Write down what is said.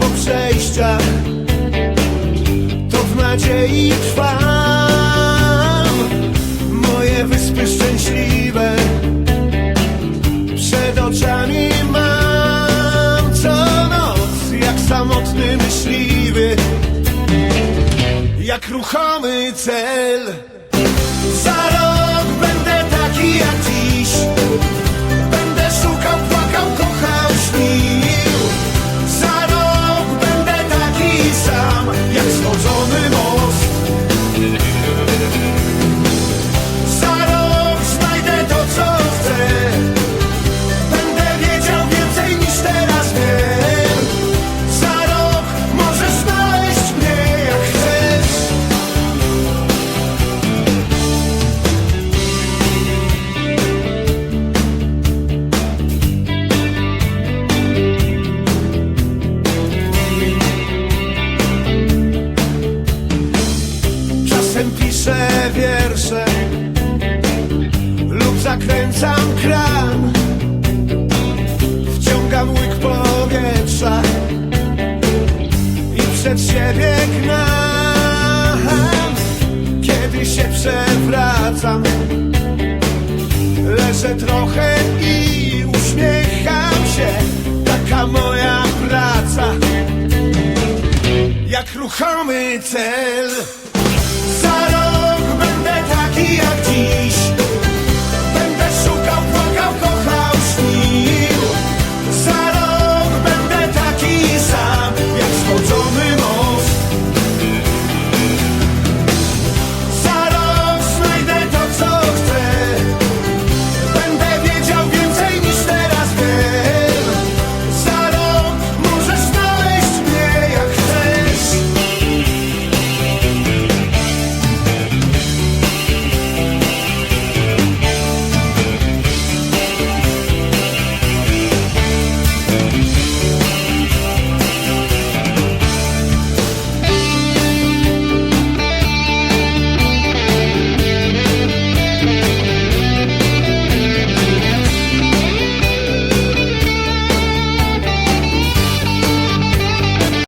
Po przejściach To w nadziei trwam. Moje wyspy szczęśliwe Przed oczami mam. Co noc jak samotny myśliwy Jak ruchomy cel. Piszę wiersze lub zakręcam kran. Wciągam łyk powietrza i przed siebie gnam. Kiedy się przewracam, leżę trochę i uśmiecham się. Taka moja praca, jak ruchomy cel. Za rok będę taki jak dziś.